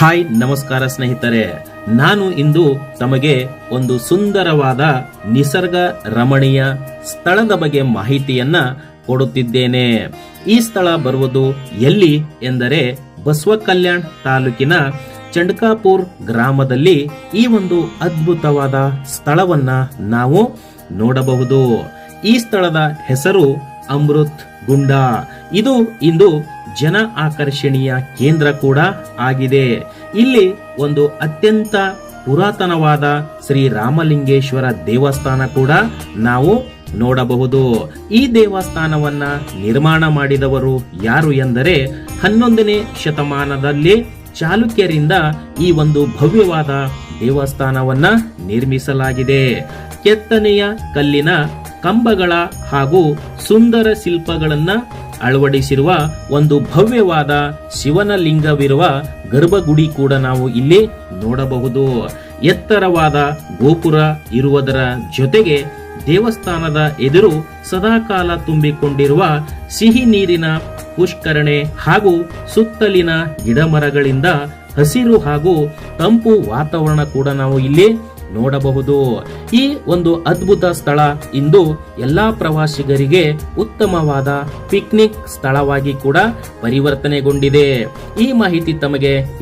Hi, ನಮಸ್ಕಾರ ಸ್ನೇಹಿತರೆ. ನಾನು ಇಂದು ತಮಗೆ ಒಂದು ಸುಂದರವಾದ ನಿಸರ್ಗ ರಮಣೀಯ ಸ್ಥಳದ ಬಗ್ಗೆ ಮಾಹಿತಿಯನ್ನ ಕೊಡುತ್ತಿದ್ದೇನೆ. ಈ ಸ್ಥಳ ಬರುವುದು ಎಲ್ಲಿ ಎಂದರೆ ಬಸವ ಕಲ್ಯಾಣ್ ತಾಲೂಕಿನ ಚಂಡ್ಕಾಪುರ್ ಗ್ರಾಮದಲ್ಲಿ ಈ ಒಂದು ಅದ್ಭುತವಾದ ಸ್ಥಳವನ್ನ ನಾವು ನೋಡಬಹುದು. ಈ ಸ್ಥಳದ ಹೆಸರು ಅಮೃತ್ ಗುಂಡ. ಇದು ಇಂದು ಜನ ಆಕರ್ಷಣೀಯ ಕೇಂದ್ರ ಕೂಡ ಆಗಿದೆ. ಇಲ್ಲಿ ಒಂದು ಅತ್ಯಂತ ಪುರಾತನವಾದ ಶ್ರೀ ರಾಮಲಿಂಗೇಶ್ವರ ದೇವಸ್ಥಾನ ಕೂಡ ನಾವು ನೋಡಬಹುದು. ಈ ದೇವಸ್ಥಾನವನ್ನ ನಿರ್ಮಾಣ ಮಾಡಿದವರು ಯಾರು ಎಂದರೆ ಹನ್ನೊಂದನೇ ಶತಮಾನದಲ್ಲಿ ಚಾಲುಕ್ಯರಿಂದ ಈ ಒಂದು ಭವ್ಯವಾದ ದೇವಸ್ಥಾನವನ್ನ ನಿರ್ಮಿಸಲಾಗಿದೆ. ಕೆತ್ತನೆಯ ಕಲ್ಲಿನ ಕಂಬಗಳ ಹಾಗೂ ಸುಂದರ ಶಿಲ್ಪಗಳನ್ನ ಅಳವಡಿಸಿರುವ ಒಂದು ಭವ್ಯವಾದ ಶಿವನ ಲಿಂಗವಿರುವ ಗರ್ಭಗುಡಿ ಕೂಡ ನಾವು ಇಲ್ಲಿ ನೋಡಬಹುದು. ಎತ್ತರವಾದ ಗೋಪುರ ಇರುವುದರ ಜೊತೆಗೆ ದೇವಸ್ಥಾನದ ಎದುರು ಸದಾಕಾಲ ತುಂಬಿಕೊಂಡಿರುವ ಸಿಹಿ ನೀರಿನ ಪುಷ್ಕರಣೆ ಹಾಗೂ ಸುತ್ತಲಿನ ಗಿಡಮರಗಳಿಂದ ಹಸಿರು ಹಾಗೂ ತಂಪು ವಾತಾವರಣ ಕೂಡ ನಾವು ಇಲ್ಲಿ ನೋಡಬಹುದು. ಈ ಒಂದು ಅದ್ಭುತ ಸ್ಥಳ ಇಂದು ಎಲ್ಲಾ ಪ್ರವಾಸಿಗರಿಗೆ ಉತ್ತಮವಾದ ಪಿಕ್ನಿಕ್ ಸ್ಥಳವಾಗಿ ಕೂಡ ಪರಿವರ್ತನೆಗೊಂಡಿದೆ. ಈ ಮಾಹಿತಿ ತಮಗೆ